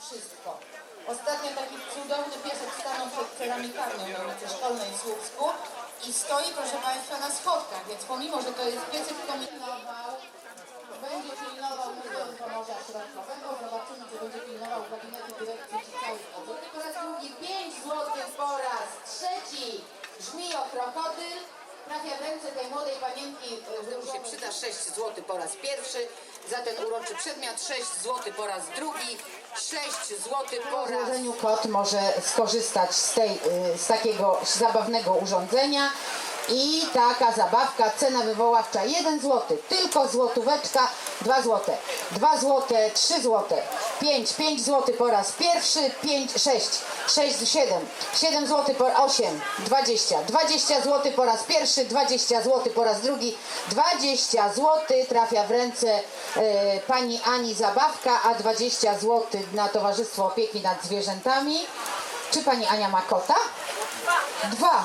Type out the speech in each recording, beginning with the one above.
wszystko. Ostatnio taki cudowny piesek stanął przed ceramikarnią na ulicy Szkolnej w Słupsku i stoi, proszę Państwa, na schodkach, więc pomimo, że to jest piesek kominował, będzie pilnował Muzeum Pomorza Środkowego, zobaczymy, czy będzie pilnował gabinetu dyrekcji czy cały oddział. Po raz drugi 5 zł po raz trzeci brzmi o krokodyl, w ręce tej młodej panienki, że się przyda 6 zł po raz pierwszy, za ten uroczy przedmiot 6 zł po raz drugi, 6 zł po raz... Kot może skorzystać z, tej, y, z takiego zabawnego urządzenia i taka zabawka, cena wywoławcza 1 zł, tylko złotóweczka 2 zł, 2 zł, 3 zł, 5, 5 zł po raz pierwszy, 5, 6, 6, 7, 7 zł po 8, 20, 20 zł po raz pierwszy, 20 zł po raz drugi, 20 zł trafia w ręce e, pani Ani zabawka, a 20 zł na Towarzystwo Opieki nad Zwierzętami. Czy pani Ania ma kota? Dwa.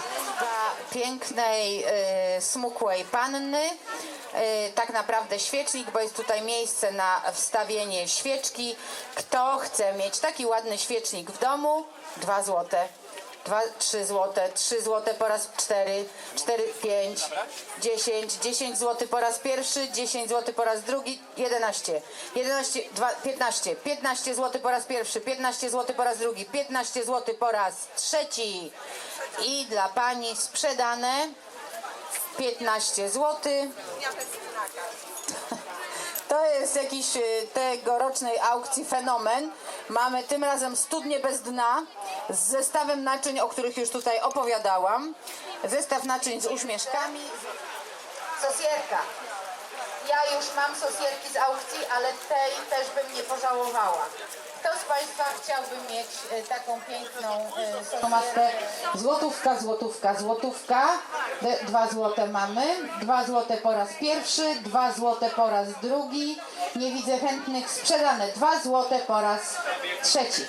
Pięknej, y, smukłej panny. Y, tak naprawdę świecznik, bo jest tutaj miejsce na wstawienie świeczki. Kto chce mieć taki ładny świecznik w domu? Dwa złote. Dwa, trzy złote, trzy złote po raz cztery, cztery, pięć, dziesięć, dziesięć złoty po raz pierwszy, dziesięć złoty po raz drugi, jedenaście, jedenaście, dwa, piętnaście, piętnaście złoty po raz pierwszy, piętnaście złoty po raz drugi, piętnaście złoty po raz trzeci. I dla pani sprzedane 15 złotych. To jest jakiś y, tegorocznej aukcji fenomen. Mamy tym razem studnię bez dna z zestawem naczyń, o których już tutaj opowiadałam. Zestaw naczyń z uśmieszkami. Sosierka. Ja już mam sosierki z aukcji, ale tej też bym nie pożałowała. Kto z Państwa chciałby mieć e, taką piękną e, maskę? Złotówka, złotówka, złotówka. Dwa złote mamy, dwa złote po raz pierwszy, dwa złote po raz drugi. Nie widzę chętnych. Sprzedane dwa złote po raz trzeci.